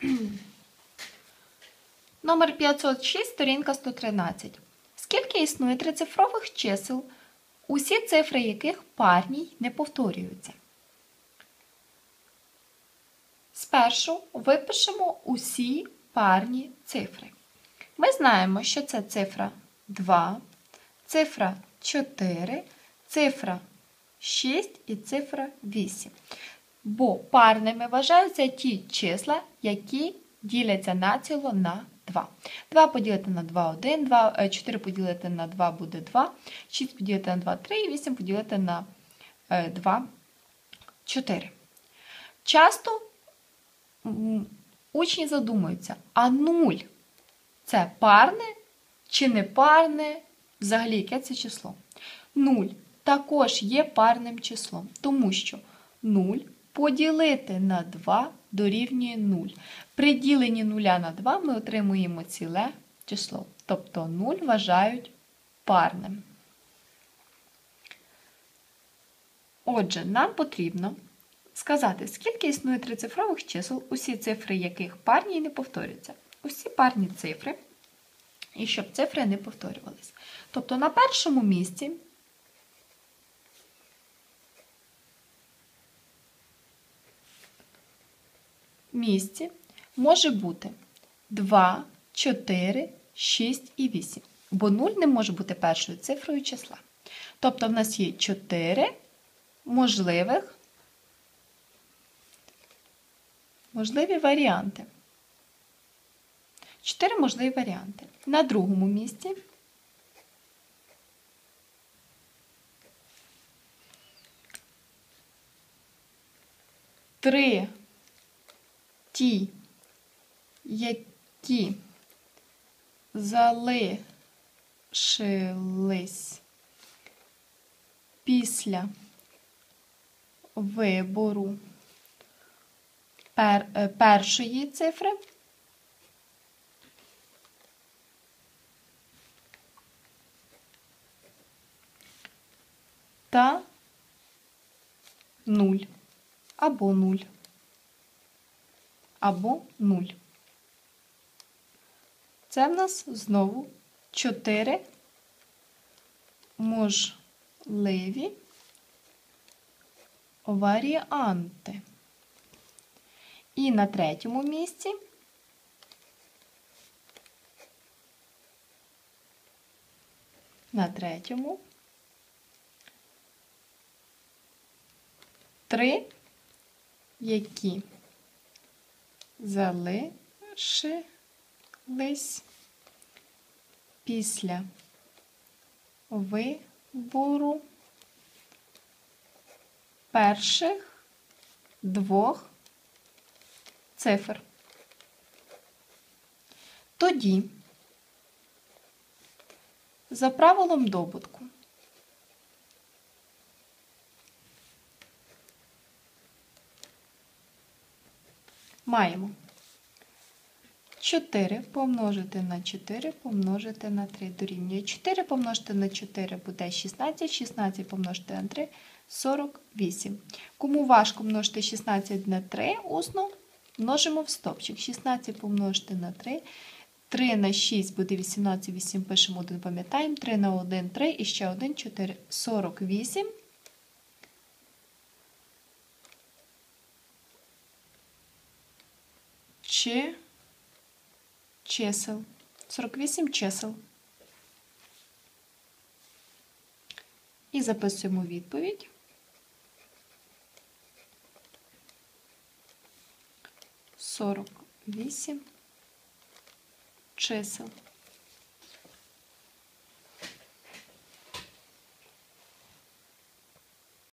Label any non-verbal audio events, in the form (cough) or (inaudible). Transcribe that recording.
(clears throat) Номер 506, сторінка 113. Скільки існує трицифрових чисел, усі цифри яких парні не повторюються? Спершу випишемо усі парні цифри. Ми знаємо, що це цифра 2, цифра 4, цифра 6 і цифра 8. Бо парними вважаються ті числа, які діляться націло на 2. 2 поділити на 2 1, 2, 4 поділити на 2 буде 2, 6 поділити на 2 3 і 8 поділити на 2 4. Часто учні задумуються, а 0 це парне чи не парне, взагалі яке це число? 0 також є парним числом, тому що 0 поділити на 2 дорівнює 0. При діленні 0 на 2 ми отримуємо ціле число. Тобто 0 вважають парним. Отже, нам потрібно сказати, скільки існує трицифрових чисел, усі цифри яких парні і не повторюються. Усі парні цифри, і щоб цифри не повторювалися. Тобто на першому місці місці може бути 2, 4, 6 і 8. Бо 0 не може бути першою цифрою числа. Тобто в нас є 4 можливих можливі варіанти. 4 можливі варіанти. На другому місці три ті, які залишились після вибору пер, е, першої цифри. Та 0 або 0 або 0. Це в нас знову 4 можливі варіанти. І на третьому місці на третьому три, які залишились після вибору перших двох цифр. Тоді, за правилом добутку, маємо 4 помножити на 4 помножити на 3 дорівнює 4 помножити на 4 буде 16, 16 помножити на 3 48. Кому важко множити 16 на 3 усно, множимо в стопчик. 16 помножити на 3. 3 на 6 буде 18, 8 пишемо 1, пам'ятаємо. 3 на 1 3 і ще 1 4, 48. Чи чисел. 48 чисел. І записуємо відповідь. Сорок вісім чисел.